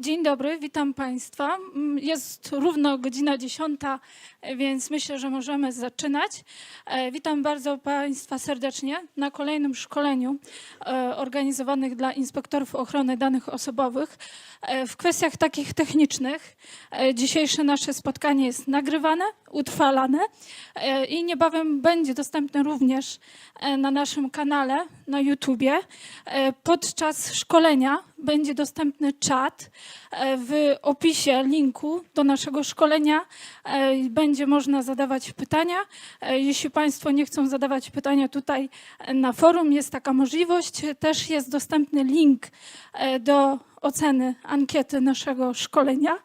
Dzień dobry, witam Państwa. Mm, Jest równo godzina 10, więc myślę, że możemy zaczynać. E, Witam bardzo Państwa serdecznie na kolejnym szkoleniu e, organizowanych dla inspektorów ochrony danych osobowych e, w kwestiach takich technicznych. E, Dzisiejsze nasze spotkanie jest nagrywane, utrwalane e, i niebawem będzie dostępne również e, na naszym kanale na YouTubie. E, Podczas szkolenia będzie dostępny czat. E, W opisie linku do naszego szkolenia e, będzie można zadawać pytania. E, Jeśli Państwo nie chcą zadawać pytania tutaj na forum, jest taka możliwość. Też jest dostępny link do oceny ankiety naszego szkolenia.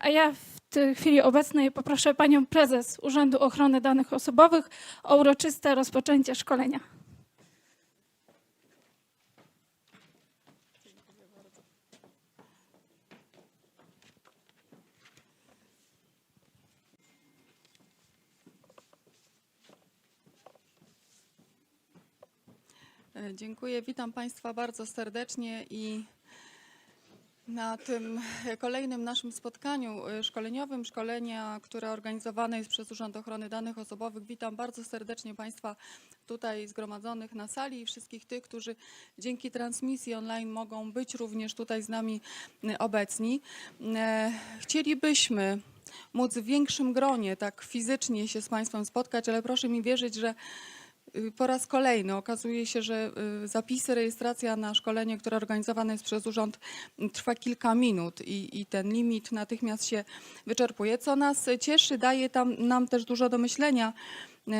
A ja w tej chwili obecnej poproszę Panią Prezes Urzędu Ochrony Danych Osobowych o uroczyste rozpoczęcie szkolenia. Dziękuję, witam Państwa bardzo serdecznie i na tym e, kolejnym naszym spotkaniu e, szkoleniowym, szkolenia, które organizowane jest przez Urząd Ochrony Danych Osobowych. Witam bardzo serdecznie Państwa tutaj zgromadzonych na sali i wszystkich tych, którzy dzięki transmisji online mogą być również tutaj z nami e, obecni. E, Chcielibyśmy móc w większym gronie, tak fizycznie się z Państwem spotkać, ale proszę mi wierzyć, że Po raz kolejny okazuje się, że y, zapisy, rejestracja na szkolenie, które organizowane jest przez urząd, m, trwa kilka minut i, i ten limit natychmiast się wyczerpuje, co nas cieszy, daje tam, nam też dużo do myślenia, y,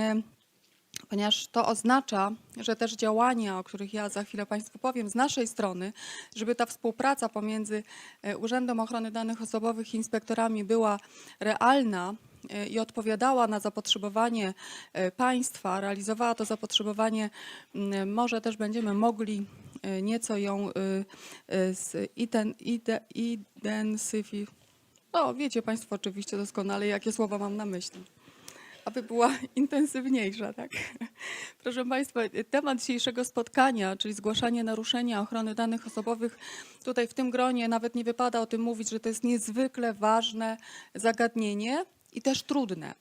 ponieważ to oznacza, że też działania, o których ja za chwilę Państwu powiem, z naszej strony, żeby ta współpraca pomiędzy Urzędem Ochrony Danych Osobowych i inspektorami była realna i odpowiadała na zapotrzebowanie e, państwa, realizowała to zapotrzebowanie, może też będziemy mogli e, nieco ją zidensyfikować. No, wiecie Państwo oczywiście doskonale, jakie słowa mam na myśli aby była intensywniejsza, tak? Proszę Państwa, temat dzisiejszego spotkania, czyli zgłaszanie naruszenia ochrony danych osobowych, tutaj w tym gronie nawet nie wypada o tym mówić, że to jest niezwykle ważne zagadnienie i też trudne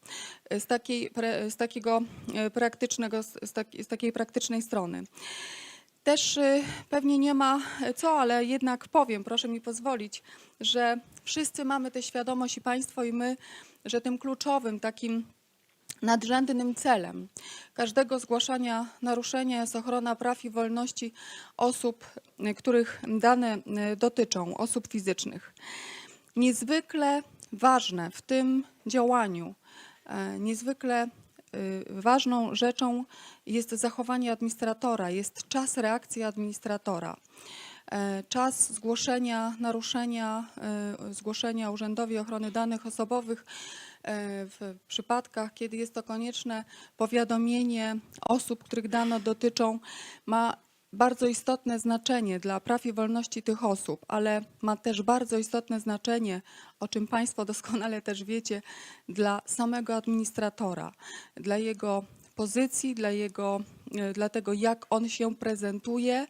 z, takiej, z takiego e, praktycznego, z, taki, z takiej praktycznej strony. Też y, pewnie nie ma co, ale jednak powiem, proszę mi pozwolić, że wszyscy mamy tę świadomość i Państwo i my, że tym kluczowym takim nadrzędnym celem każdego zgłaszania naruszenia jest ochrona praw i wolności osób, których dane dotyczą, osób fizycznych. Niezwykle ważne w tym działaniu, e, niezwykle y, ważną rzeczą jest zachowanie administratora, jest czas reakcji administratora. E, Czas zgłoszenia naruszenia, e, zgłoszenia Urzędowi Ochrony Danych Osobowych w przypadkach, kiedy jest to konieczne, powiadomienie osób, których dane dotyczą, ma bardzo istotne znaczenie dla praw i wolności tych osób, ale ma też bardzo istotne znaczenie, o czym Państwo doskonale też wiecie, dla samego administratora, dla jego pozycji, dla, jego, e, dla tego, jak on się prezentuje,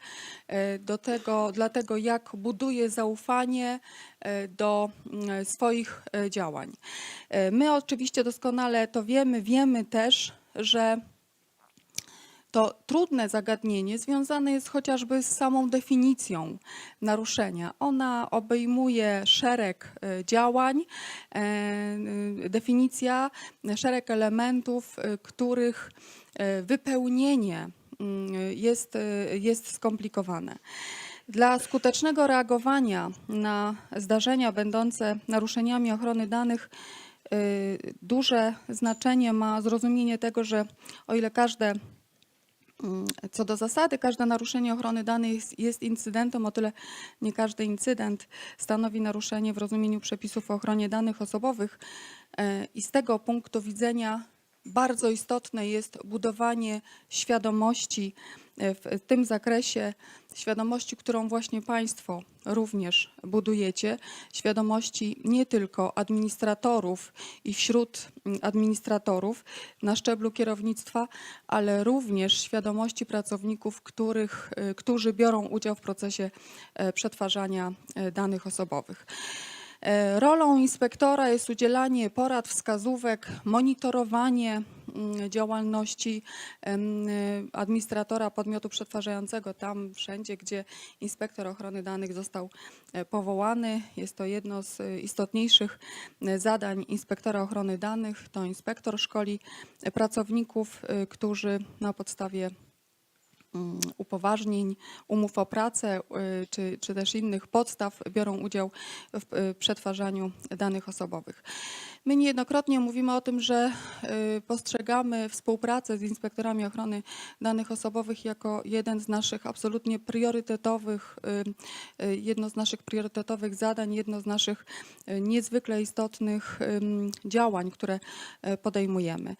e, do tego, dla tego, jak buduje zaufanie e, do mm, swoich działań. My oczywiście doskonale to wiemy, wiemy też, że to trudne zagadnienie związane jest chociażby z samą definicją naruszenia. Ona obejmuje szereg e, działań, e, e, definicja, szereg elementów, których wypełnienie mm, jest, jest skomplikowane. Dla skutecznego reagowania na zdarzenia będące naruszeniami ochrony danych duże znaczenie ma zrozumienie tego, że o ile każde Co do zasady, każde naruszenie ochrony danych jest, incydentem, o tyle nie każdy incydent stanowi naruszenie w rozumieniu przepisów o ochronie danych osobowych. E, I z tego punktu widzenia bardzo istotne jest budowanie świadomości w tym zakresie świadomości, którą właśnie Państwo również budujecie, świadomości nie tylko administratorów i wśród administratorów na szczeblu kierownictwa, ale również świadomości pracowników, których, e, którzy biorą udział w procesie e, przetwarzania e, danych osobowych. E, Rolą inspektora jest udzielanie porad, wskazówek, monitorowanie działalności em, y, administratora podmiotu przetwarzającego tam wszędzie, gdzie inspektor ochrony danych został e, powołany. Jest to jedno z e, istotniejszych e, zadań inspektora ochrony danych. To inspektor szkoli pracowników, którzy na podstawie mm, upoważnień, umów o pracę czy, czy też innych podstaw biorą udział w przetwarzaniu danych osobowych. My niejednokrotnie mówimy o tym, że y, postrzegamy współpracę z inspektorami ochrony danych osobowych jako jeden z naszych absolutnie priorytetowych, y, y, jedno z naszych priorytetowych zadań, jedno z naszych niezwykle istotnych działań, które podejmujemy.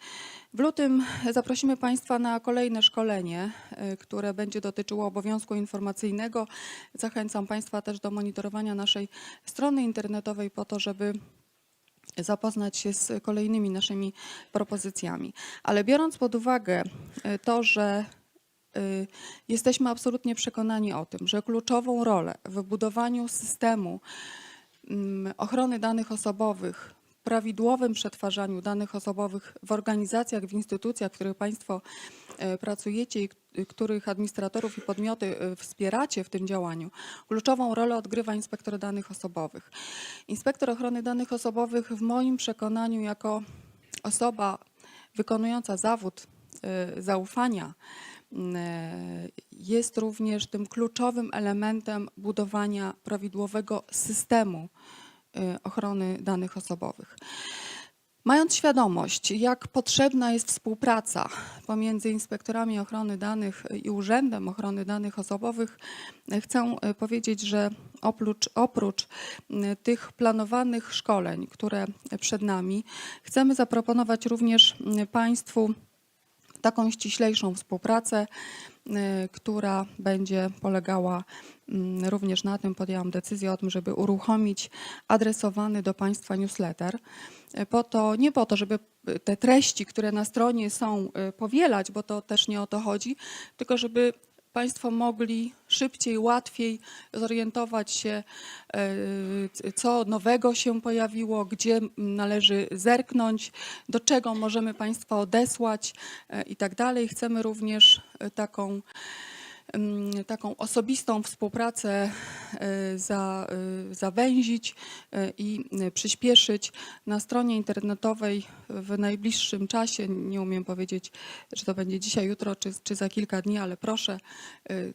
W lutym zaprosimy Państwa na kolejne szkolenie, które będzie dotyczyło obowiązku informacyjnego. Zachęcam Państwa też do monitorowania naszej strony internetowej po to, żeby zapoznać się z kolejnymi naszymi propozycjami. Ale biorąc pod uwagę y, to, że y, jesteśmy absolutnie przekonani o tym, że kluczową rolę w budowaniu systemu mm, ochrony danych osobowych, prawidłowym przetwarzaniu danych osobowych w organizacjach, w instytucjach, w których Państwo pracujecie i k- których administratorów i podmioty e, wspieracie w tym działaniu, kluczową rolę odgrywa inspektor danych osobowych. Inspektor ochrony danych osobowych w moim przekonaniu jako osoba wykonująca zawód e, zaufania e, jest również tym kluczowym elementem budowania prawidłowego systemu e, ochrony danych osobowych. Mając świadomość, jak potrzebna jest współpraca pomiędzy inspektorami ochrony danych i Urzędem Ochrony Danych Osobowych, e, chcę e, powiedzieć, że oprócz, oprócz m, tych planowanych szkoleń, które przed nami, chcemy zaproponować również m, Państwu taką ściślejszą współpracę, która będzie polegała również na tym, podjęłam decyzję o tym, żeby uruchomić adresowany do Państwa newsletter. Y, Po to, nie po to, żeby te treści, które na stronie są, y, powielać, bo to też nie o to chodzi, tylko żeby Państwo mogli szybciej, łatwiej zorientować się, e, co nowego się pojawiło, gdzie należy zerknąć, do czego możemy Państwa odesłać e, i tak dalej. Chcemy również e, taką, mm, taką osobistą współpracę e, za, e, zawęzić e, i przyspieszyć. Na stronie internetowej w najbliższym czasie, nie umiem powiedzieć, czy to będzie dzisiaj, jutro, czy, czy za kilka dni, ale proszę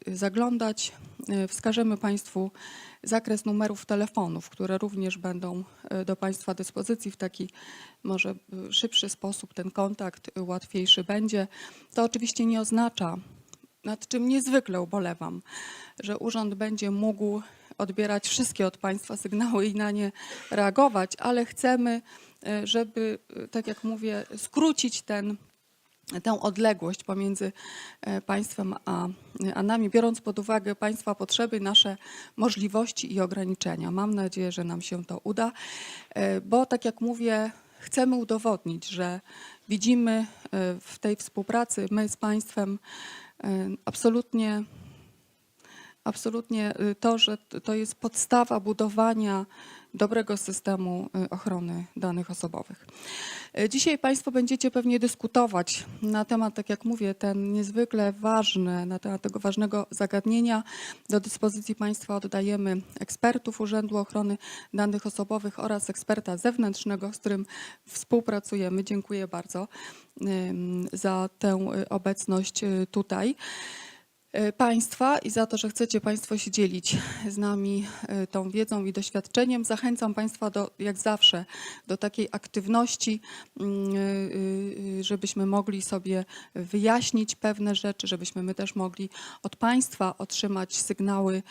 zaglądać. Wskażemy Państwu zakres numerów telefonów, które również będą do Państwa dyspozycji w taki może szybszy sposób. Ten kontakt łatwiejszy będzie. To oczywiście nie oznacza, nad czym niezwykle ubolewam, że urząd będzie mógł odbierać wszystkie od Państwa sygnały i na nie reagować, ale chcemy, e, żeby, e, tak jak mówię, skrócić ten, tę odległość pomiędzy e, Państwem a, a nami, biorąc pod uwagę Państwa potrzeby, nasze możliwości i ograniczenia. Mam nadzieję, że nam się to uda, bo tak jak mówię, chcemy udowodnić, że widzimy w tej współpracy my z Państwem absolutnie absolutnie y, to, że to jest podstawa budowania dobrego systemu y, ochrony danych osobowych. Y, Dzisiaj Państwo będziecie pewnie dyskutować na temat, tak jak mówię, ten niezwykle ważny, na temat tego ważnego zagadnienia. Do dyspozycji Państwa oddajemy ekspertów Urzędu Ochrony Danych Osobowych oraz eksperta zewnętrznego, z którym współpracujemy. Dziękuję bardzo za tę y, obecność tutaj. E, Państwa i za to, że chcecie Państwo się dzielić z nami e, tą wiedzą i doświadczeniem. Zachęcam Państwa do, jak zawsze, do takiej aktywności, mm, e, żebyśmy mogli sobie wyjaśnić pewne rzeczy, żebyśmy my też mogli od Państwa otrzymać sygnały,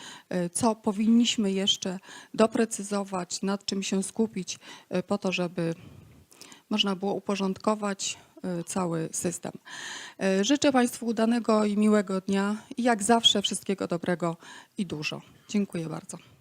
co powinniśmy jeszcze doprecyzować, nad czym się skupić, po to, żeby można było uporządkować cały system. E, Życzę Państwu udanego i miłego dnia i jak zawsze wszystkiego dobrego i dużo. Dziękuję bardzo.